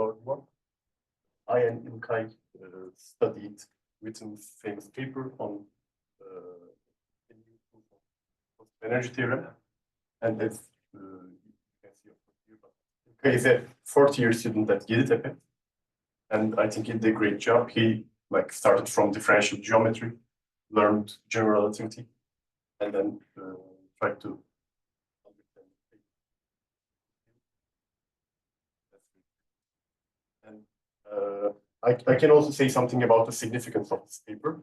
War. I and İlkay uh, studied Witten's famous paper on uh, energy theorem. And as uh, you can see, İlkay is a fourth year student at Yeditepe. And I think he did a great job. He like started from differential geometry, learned general relativity, and then uh, tried to understand And uh, I, I can also say something about the significance of this paper.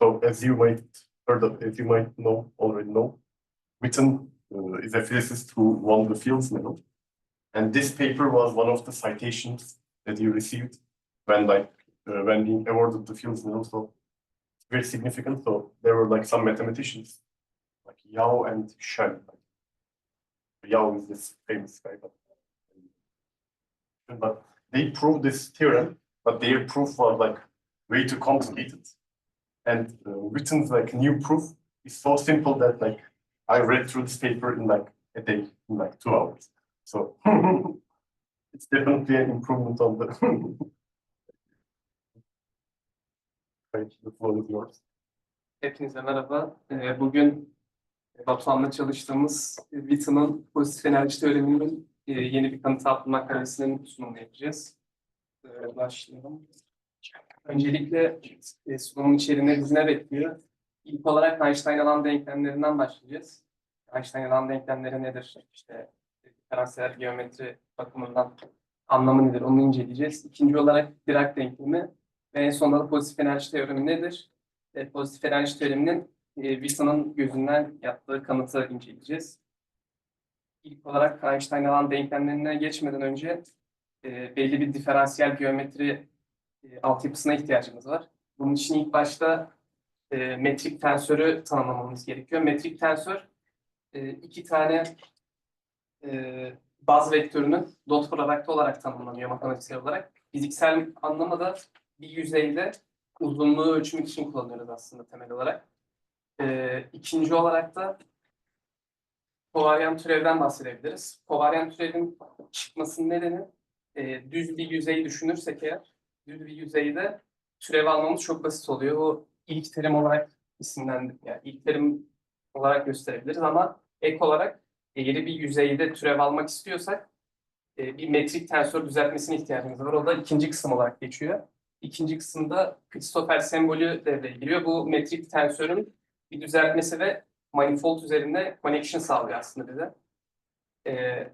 So as you might heard of, as you might know already know, Witten uh, is a physicist who won the Fields Medal, and this paper was one of the citations that he received when like uh, when being awarded the Fields Medal. So very significant. So there were like some mathematicians like Yao and Shen. Yao is this famous guy, but, but they proved this theorem, but their proof was like way too complicated. And uh, Witten's like new proof is so simple that like I read through this paper in like a day, in like two hours. So it's definitely an improvement on the. Right, the floor is yours. Hepinize merhaba. Ee, Bugün Batuhan'la çalıştığımız Witten'ın pozitif enerji teoreminin e, yeni bir kanıtı adlı makalesinin sunumunu yapacağız. Ee, Başlayalım. Öncelikle e, sunumun içeriğinde bizi ne bekliyor? İlk olarak Einstein alan denklemlerinden başlayacağız. Einstein alan denklemleri nedir? İşte diferansiyel geometri bakımından anlamı nedir? Onu inceleyeceğiz. İkinci olarak Dirac denklemi ve en sonunda da pozitif enerji teoremi nedir? e, pozitif enerji teoreminin e, Witten'ın gözünden yaptığı kanıtı inceleyeceğiz. İlk olarak Einstein alan denklemlerine geçmeden önce e, belli bir diferansiyel geometri e, altyapısına ihtiyacımız var. Bunun için ilk başta e, metrik tensörü tanımlamamız gerekiyor. Metrik tensör e, iki tane e, baz vektörünün dot product olarak tanımlanıyor matematiksel olarak. Fiziksel anlamda bir yüzeyde uzunluğu ölçmek için kullanıyoruz aslında temel olarak. Ee, ikinci olarak da kovaryant türevden bahsedebiliriz. Kovaryant türevin çıkmasının nedeni e, düz bir yüzey düşünürsek eğer, düz bir yüzeyde türev almamız çok basit oluyor. O ilk terim olarak isimlendir, yani ilk terim olarak gösterebiliriz ama ek olarak eğri bir yüzeyde türev almak istiyorsak e, bir metrik tensör düzeltmesine ihtiyacımız var. O da ikinci kısım olarak geçiyor. İkinci kısımda Christoffel sembolü devreye giriyor. Bu metrik tensörün bir düzeltmesi ve manifold üzerinde connection sağlıyor aslında bize. Ee,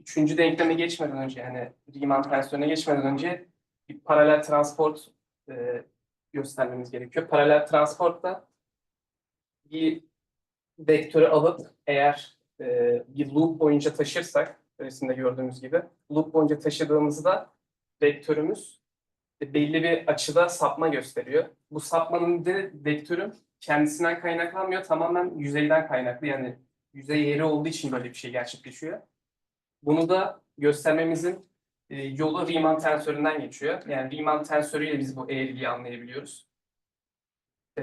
üçüncü denkleme geçmeden önce yani Riemann tensörüne geçmeden önce bir paralel transport e, göstermemiz gerekiyor. Paralel transportta bir vektörü alıp eğer e, bir loop boyunca taşırsak resimde gördüğümüz gibi loop boyunca taşıdığımızda vektörümüz belli bir açıda sapma gösteriyor. Bu sapmanın de vektörün kendisinden kaynaklanmıyor. Tamamen yüzeyden kaynaklı. Yani yüzey yeri olduğu için böyle bir şey gerçekleşiyor. Bunu da göstermemizin e, yolu Riemann tensöründen geçiyor. Yani Riemann tensörüyle biz bu eğriliği anlayabiliyoruz. E,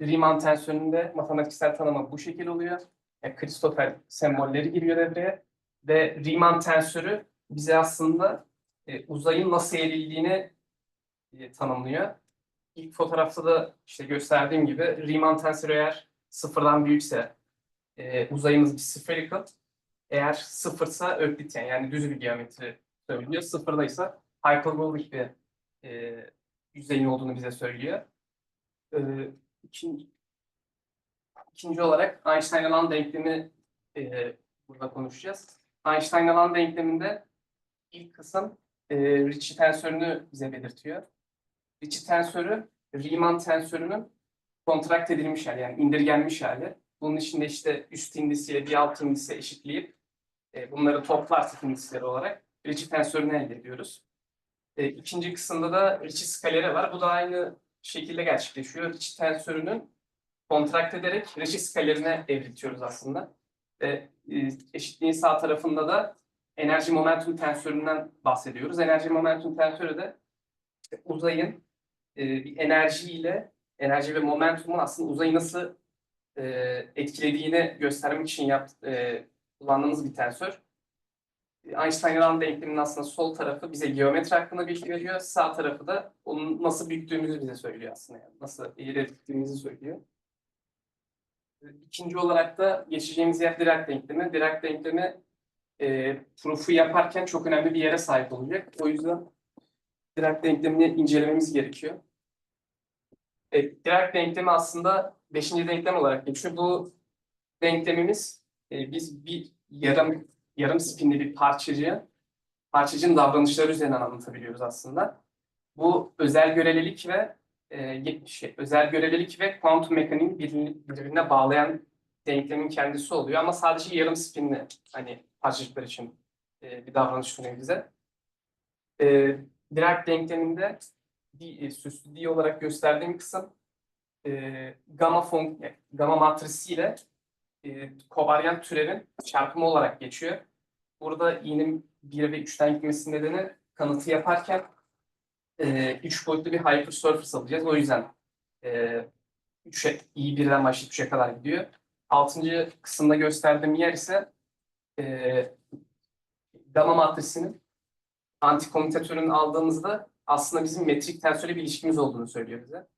Riemann tensöründe matematiksel tanımı bu şekil oluyor. Yani Christoffel sembolleri giriyor devreye. Ve Riemann tensörü bize aslında e, uzayın nasıl eğrildiğini tanımlıyor. İlk fotoğrafta da işte gösterdiğim gibi Riemann tensörü eğer sıfırdan büyükse e, uzayımız bir spherical. Eğer sıfırsa Öklityen yani düz bir geometri söylüyor. Sıfırdaysa hyperbolik bir e, yüzeyin olduğunu bize söylüyor. E, ikinci, ikinci olarak Einstein alan denklemi e, burada konuşacağız. Einstein alan denkleminde ilk kısım e, Ricci tensörünü bize belirtiyor. Ricci tensörü Riemann tensörünün kontrakt edilmiş hali yani indirgenmiş hali. Bunun içinde işte üst indisiyle bir alt indisi eşitleyip e, bunları toplarsak indisleri olarak Ricci tensörünü elde ediyoruz. E, ikinci kısımda da Ricci skaleri var. Bu da aynı şekilde gerçekleşiyor. Ricci tensörünün kontrakt ederek Ricci skalerine evriltiyoruz aslında. Ve e, eşitliğin sağ tarafında da enerji momentum tensöründen bahsediyoruz. Enerji momentum tensörü de uzayın e, bir enerjiyle, enerji ve momentumun aslında uzayı nasıl e, etkilediğini göstermek için yap, e, kullandığımız bir tensör. Einstein alan denkleminin aslında sol tarafı bize geometri hakkında bilgi veriyor. Sağ tarafı da onun nasıl büktüğümüzü bize söylüyor aslında. Yani nasıl ilerlettiğimizi söylüyor. İkinci olarak da geçeceğimiz yer Dirac denklemi. Dirac denklemi e, proof'u yaparken çok önemli bir yere sahip olacak. O yüzden Dirac denklemini incelememiz gerekiyor. E, Dirac denklemi aslında beşinci denklem olarak geçiyor. Bu denklemimiz e, biz bir yarım yarım spinli bir parçacığı parçacığın davranışları üzerinden anlatabiliyoruz aslında. Bu özel görelilik ve e, şey, özel görelilik ve kuantum mekaniğini birbirine bağlayan denklemin kendisi oluyor ama sadece yarım spinli hani parçacıklar için e, bir davranış sunuyor bize. E, Dirac denkleminde bir e, süslü diye olarak gösterdiğim kısım e, gamma fon gamma matrisiyle e, kovaryant türevin çarpımı olarak geçiyor. Burada i'nin 1 ve 3'ten gitmesi nedeni kanıtı yaparken e, boyutlu bir hypersurface alacağız. O yüzden e, 3'e, i birden başlayıp 3'e kadar gidiyor. Altıncı kısımda gösterdiğim yer ise e, gamma matrisinin antikomutatörünü aldığımızda aslında bizim metrik tensörle bir ilişkimiz olduğunu söylüyor bize.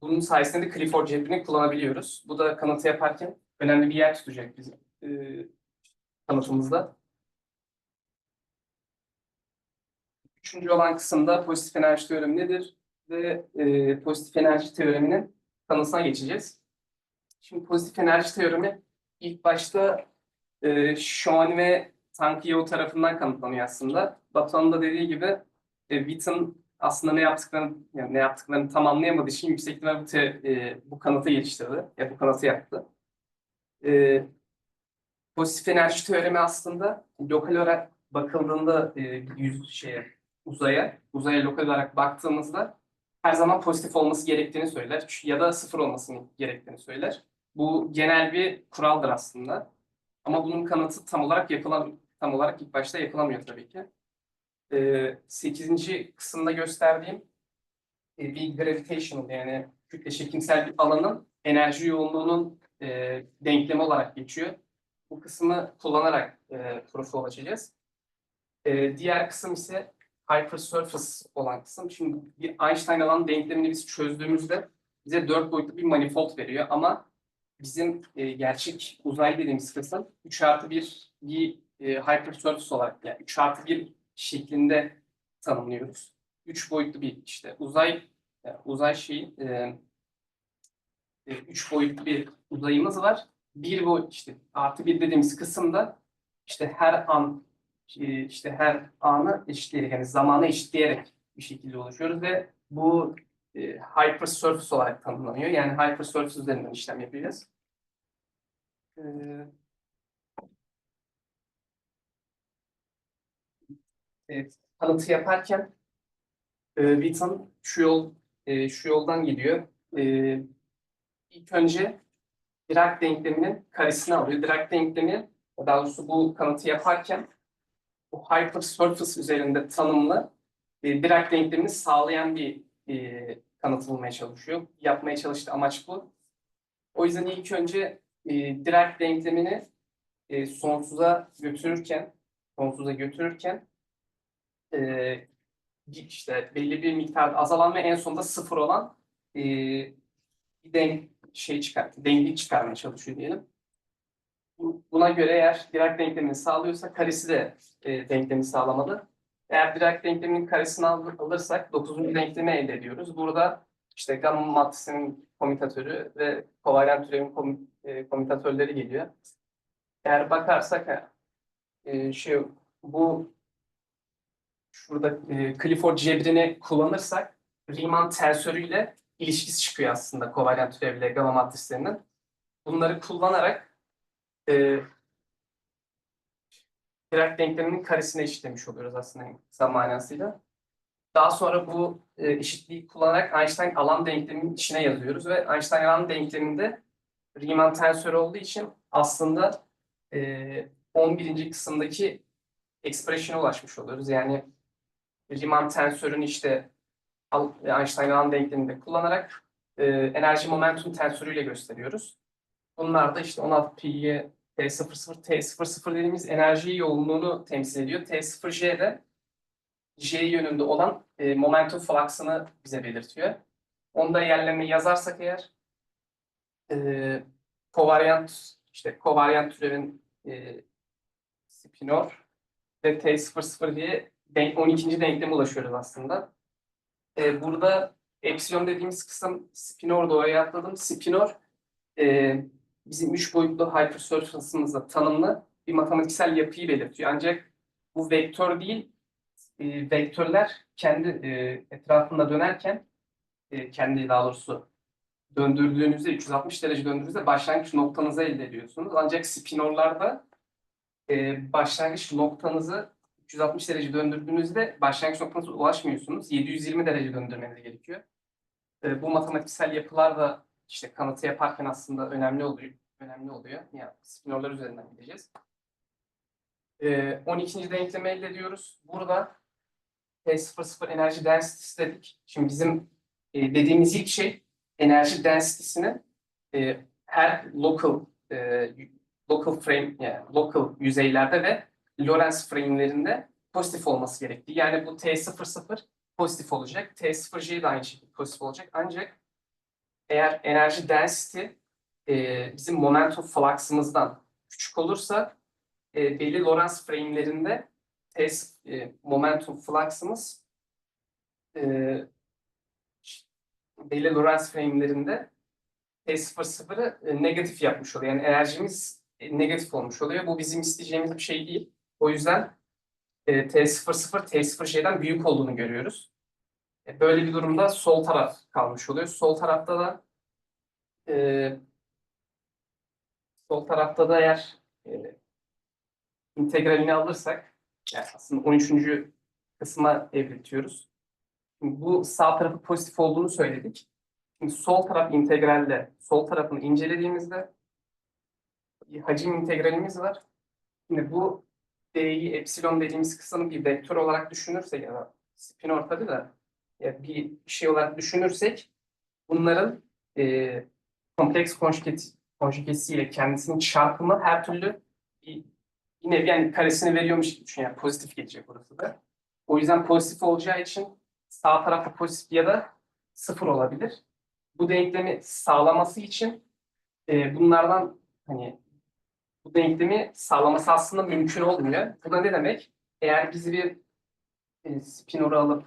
Bunun sayesinde de Clifford cebrini kullanabiliyoruz. Bu da kanıtı yaparken önemli bir yer tutacak bizim e, kanıtımızda. Üçüncü olan kısımda pozitif enerji teoremi nedir? Ve e, pozitif enerji teoreminin kanısına geçeceğiz. Şimdi pozitif enerji teoremi ilk başta e, Schoen ve Tankiyeo tarafından kanıtlanıyor aslında. Batuhan'ın da dediği gibi e, Witten aslında ne yaptıklarını yani ne yaptıklarını tam anlayamadığı için yüksek ihtimalle bu, te, e, bu kanıtı geliştirdi. Ya bu kanıtı yaptı. E, pozitif enerji teoremi aslında lokal olarak bakıldığında e, yüz şeye uzaya, uzaya lokal olarak baktığımızda her zaman pozitif olması gerektiğini söyler ya da sıfır olmasını gerektiğini söyler. Bu genel bir kuraldır aslında. Ama bunun kanıtı tam olarak yapılan tam olarak ilk başta yapılamıyor tabii ki. Ee, 8. kısımda gösterdiğim e, bir gravitational yani kütle çekimsel bir alanın enerji yoğunluğunun e, denklemi olarak geçiyor. Bu kısmı kullanarak e, profi ulaşacağız. E, diğer kısım ise hypersurface olan kısım. Şimdi bir Einstein alan denklemini biz çözdüğümüzde bize dört boyutlu bir manifold veriyor ama bizim e, gerçek uzay dediğimiz kısım 3 artı 1 bir e, hypersurface olarak yani 3 artı 1 şeklinde tanımlıyoruz. 3 boyutlu bir işte uzay yani uzay şeyi e, 3 boyutlu bir uzayımız var. Bir bu işte artı bir dediğimiz kısımda işte her an e, işte her anı eşitleyerek yani zamanı eşitleyerek bir şekilde oluşuyoruz ve bu e, hypersurface olarak tanımlanıyor. Yani hypersurface üzerinden işlem yapacağız. E, tanıtı yaparken e, Witten şu yol e, şu yoldan gidiyor. E, ilk önce Dirac denkleminin karesini alıyor. Dirac denklemi daha doğrusu bu kanıtı yaparken bu hypersurface üzerinde tanımlı e, Dirac denklemini sağlayan bir e, kanıt bulmaya çalışıyor. Yapmaya çalıştığı amaç bu. O yüzden ilk önce e, Dirac denklemini e, sonsuza götürürken sonsuza götürürken e, işte belli bir miktar azalan ve en sonunda sıfır olan e, bir denk şey çıkar, dengi çıkarmaya çalışıyor diyelim. Bu- Buna göre eğer Dirac denklemini sağlıyorsa karesi de e, denklemi sağlamalı. Eğer Dirac denkleminin karesini al- alırsak 9. denklemi elde ediyoruz. Burada işte gamma matrisinin komutatörü ve kovaryant türevin kom- e, komutatörleri geliyor. Eğer bakarsak e, şey bu şurada e, Clifford cebrini kullanırsak Riemann tensörüyle ilişkisi çıkıyor aslında kovaryant türevle gamma matrislerinin. Bunları kullanarak e, Dirac denkleminin karesine eşitlemiş oluyoruz aslında kısa manasıyla. Daha sonra bu e, eşitliği kullanarak Einstein alan denkleminin içine yazıyoruz ve Einstein alan denkleminde Riemann tensörü olduğu için aslında e, 11. kısımdaki expression'a ulaşmış oluyoruz. Yani Riemann tensörünü işte al- Einstein alan denkleminde kullanarak e, enerji momentum tensörüyle gösteriyoruz. Bunlar da işte 16 pi'ye T00, T00 dediğimiz enerji yoğunluğunu temsil ediyor. T0J de J yönünde olan e, momentum flux'ını bize belirtiyor. Onu da yerlerine yazarsak eğer e, kovaryant işte kovaryant türevin e, spinor ve T00 diye denk, 12. denkleme ulaşıyoruz aslında. E, burada epsilon dediğimiz kısım spinor doğaya atladım. Spinor e, bizim üç boyutlu hypersurface'ımızda tanımlı bir matematiksel yapıyı belirtiyor. Ancak bu vektör değil, e, vektörler kendi e, etrafında dönerken e, kendi daha doğrusu döndürdüğünüzde 360 derece döndürdüğünüzde başlangıç noktanızı elde ediyorsunuz. Ancak spinorlarda e, başlangıç noktanızı 360 derece döndürdüğünüzde başlangıç noktanıza ulaşmıyorsunuz. 720 derece döndürmeniz gerekiyor. E, bu matematiksel yapılar da işte kanıtı yaparken aslında önemli oluyor. Önemli oluyor. Yani spinorlar üzerinden gideceğiz. E, 12. denklemi elde ediyoruz. Burada T00 enerji densitesi dedik. Şimdi bizim e, dediğimiz ilk şey enerji density'sini e, her local e, local frame yani local yüzeylerde ve Lorentz frame'lerinde pozitif olması gerektiği. Yani bu T00 pozitif olacak. T0J de aynı şekilde pozitif olacak. Ancak eğer enerji density e, bizim momentum flux'ımızdan küçük olursa e, belli Lorentz frame'lerinde T, e, momentum flux'ımız e, belli Lorentz frame'lerinde T00'ı e, negatif yapmış oluyor. Yani enerjimiz e, negatif olmuş oluyor. Bu bizim isteyeceğimiz bir şey değil. O yüzden e, T00 T0J'den büyük olduğunu görüyoruz. E, böyle bir durumda sol taraf kalmış oluyor. Sol tarafta da e, sol tarafta da eğer e, integralini alırsak yani aslında 13. kısma evritiyoruz. Bu sağ tarafı pozitif olduğunu söyledik. Şimdi sol taraf integralde sol tarafını incelediğimizde hacim integralimiz var. Şimdi bu D'yi epsilon dediğimiz kısmını bir vektör olarak düşünürsek ya da spinor tabii da ya bir şey olarak düşünürsek bunların e, kompleks konjugeti, konjugesiyle kendisinin çarpımı her türlü bir, yine yani karesini veriyormuş gibi düşün. Yani pozitif gelecek burası da. O yüzden pozitif olacağı için sağ tarafta pozitif ya da sıfır olabilir. Bu denklemi sağlaması için e, bunlardan hani bu denklemi sağlaması aslında mümkün olmuyor. Bu da ne demek? Eğer biz bir e, spinoru alıp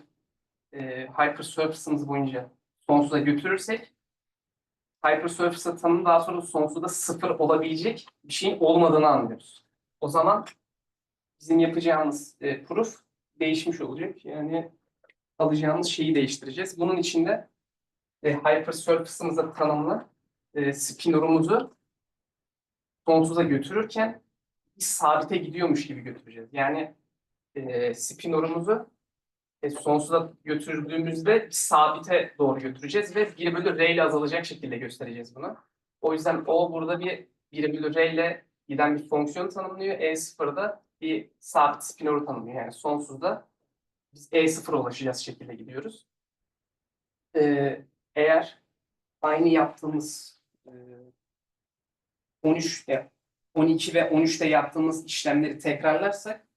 e, hypersurface'ımız boyunca sonsuza götürürsek hypersurface'ı tanım daha sonra sonsuza sıfır olabilecek bir şeyin olmadığını anlıyoruz. O zaman bizim yapacağımız e, proof değişmiş olacak. Yani alacağımız şeyi değiştireceğiz. Bunun için de e, hypersurface'ımıza tanımlı e, spinorumuzu sonsuza götürürken biz sabite gidiyormuş gibi götüreceğiz. Yani e, spinorumuzu e, sonsuza götürdüğümüzde bir sabite doğru götüreceğiz ve 1 bölü r ile azalacak şekilde göstereceğiz bunu. O yüzden o burada bir 1 bölü r ile giden bir fonksiyon tanımlıyor. E0'da bir sabit spinoru tanımlıyor. Yani sonsuzda biz E0'a ulaşacağız şekilde gidiyoruz. Ee, eğer aynı yaptığımız e, 13'te, 12 ve 13'te yaptığımız işlemleri tekrarlarsak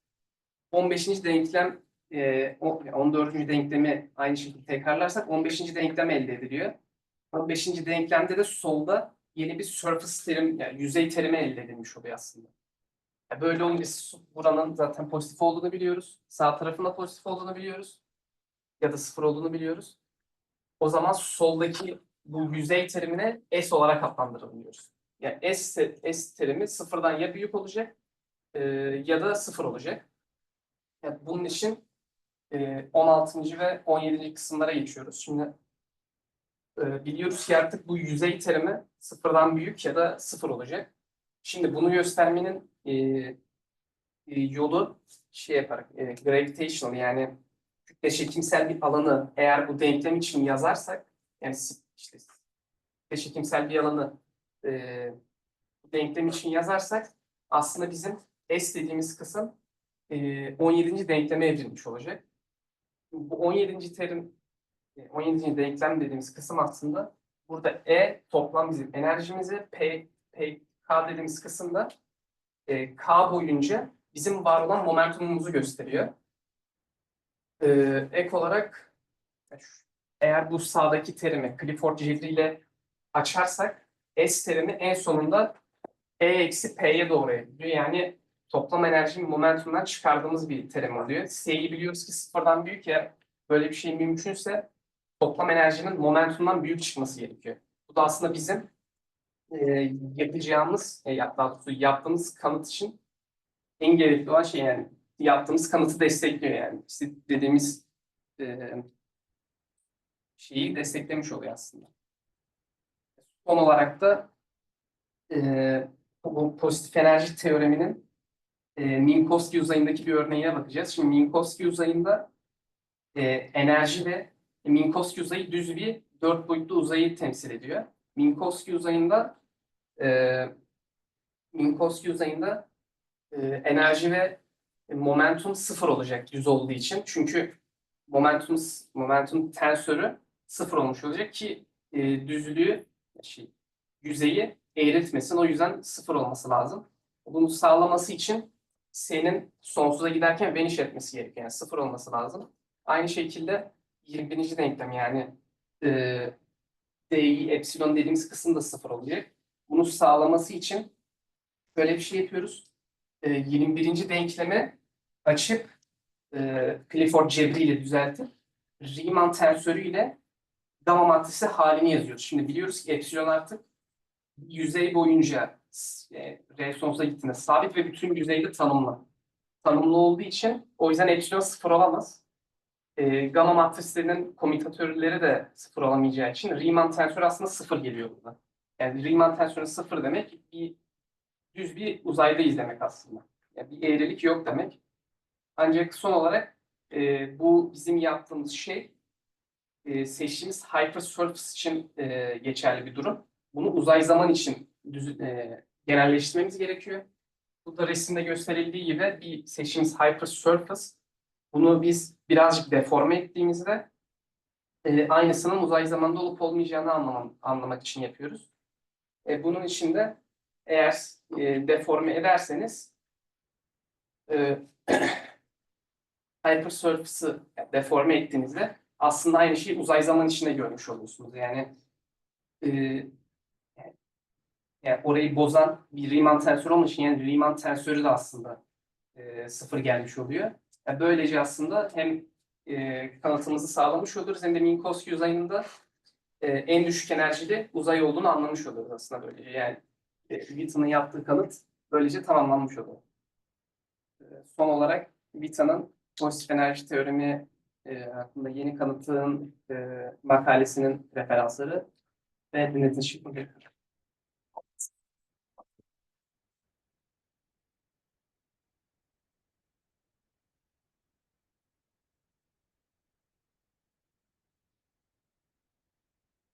15. denklem e, o- 14. denklemi aynı şekilde tekrarlarsak 15. denklem elde ediliyor. 15. denklemde de solda yeni bir surface terim, yani yüzey terimi elde edilmiş oluyor aslında. Ya Böyle olunca buranın zaten pozitif olduğunu biliyoruz. Sağ tarafında pozitif olduğunu biliyoruz. Ya da sıfır olduğunu biliyoruz. O zaman soldaki bu yüzey terimine S olarak adlandırabiliyoruz. Yani S, S terimi sıfırdan ya büyük olacak e, ya da sıfır olacak. Yani bunun için e, 16. ve 17. kısımlara geçiyoruz. Şimdi e, biliyoruz ki artık bu yüzey terimi sıfırdan büyük ya da sıfır olacak. Şimdi bunu göstermenin e, e, yolu şey yaparak e, gravitational yani kütle çekimsel bir alanı eğer bu denklem için yazarsak yani işte kütle çekimsel bir alanı e, denklem için yazarsak aslında bizim S dediğimiz kısım e, 17. denkleme evrilmiş olacak. Bu 17. terim e, 17. denklem dediğimiz kısım aslında burada E toplam bizim enerjimizi P, P K dediğimiz kısımda e, K boyunca bizim var olan momentumumuzu gösteriyor. E, ek olarak eğer bu sağdaki terimi Clifford cebriyle açarsak S terimi en sonunda E eksi P'ye doğru evriliyor. Yani toplam enerjinin momentumdan çıkardığımız bir terim oluyor. S'yi biliyoruz ki sıfırdan büyük ya böyle bir şey mümkünse toplam enerjinin momentumdan büyük çıkması gerekiyor. Bu da aslında bizim e, yapacağımız, e, yaptığımız kanıt için en gerekli olan şey yani yaptığımız kanıtı destekliyor yani. İşte dediğimiz e, şeyi desteklemiş oluyor aslında. Son olarak da e, bu pozitif enerji teoreminin e, Minkowski uzayındaki bir örneğine bakacağız. Şimdi Minkowski uzayında e, enerji ve Minkowski uzayı düz bir dört boyutlu uzayı temsil ediyor. Minkowski uzayında e, Minkowski uzayında e, enerji ve momentum sıfır olacak düz olduğu için. Çünkü momentum momentum tensörü sıfır olmuş olacak ki e, düzlüğü şey, yüzeyi eğriltmesin. O yüzden sıfır olması lazım. Bunu sağlaması için S'nin sonsuza giderken vanish etmesi gerekiyor. Yani sıfır olması lazım. Aynı şekilde 21. denklem yani e, D'i epsilon dediğimiz kısım da sıfır olacak. Bunu sağlaması için böyle bir şey yapıyoruz. E, 21. denklemi açıp e, Clifford cebriyle düzeltip Riemann tensörüyle gamma matrisi halini yazıyoruz. Şimdi biliyoruz ki epsilon artık yüzey boyunca e, R sonsuza gittiğinde sabit ve bütün yüzeyde tanımlı. Tanımlı olduğu için o yüzden epsilon sıfır olamaz. E, gamma matrislerinin komutatörleri de sıfır olamayacağı için Riemann tensörü aslında sıfır geliyor burada. Yani Riemann tensörü sıfır demek bir düz bir uzaydayız demek aslında. Yani bir eğrilik yok demek. Ancak son olarak e, bu bizim yaptığımız şey e, seçtiğimiz hypersurface için e, geçerli bir durum. Bunu uzay zaman için düz, e, genelleştirmemiz gerekiyor. Bu da resimde gösterildiği gibi bir seçtiğimiz hypersurface. Bunu biz birazcık deforme ettiğimizde e, aynısının uzay zamanda olup olmayacağını anlamam, anlamak için yapıyoruz. E, bunun için de eğer e, deforme ederseniz e, hypersurface'ı deforme ettiğinizde aslında aynı şeyi uzay zaman içinde görmüş oluyorsunuz. Yani e, yani orayı bozan bir Riemann tensörü olmuş için yani Riemann tensörü de aslında e, sıfır gelmiş oluyor. Yani böylece aslında hem e, kanıtımızı sağlamış oluruz hem de Minkowski uzayında e, en düşük enerjili uzay olduğunu anlamış oluruz aslında böylece. Yani e, Witten'ın yaptığı kanıt böylece tamamlanmış olur. E, son olarak Witten'ın pozitif enerji teoremi e, hakkında yeni kanıtın e, makalesinin referansları ve dinlediğiniz için.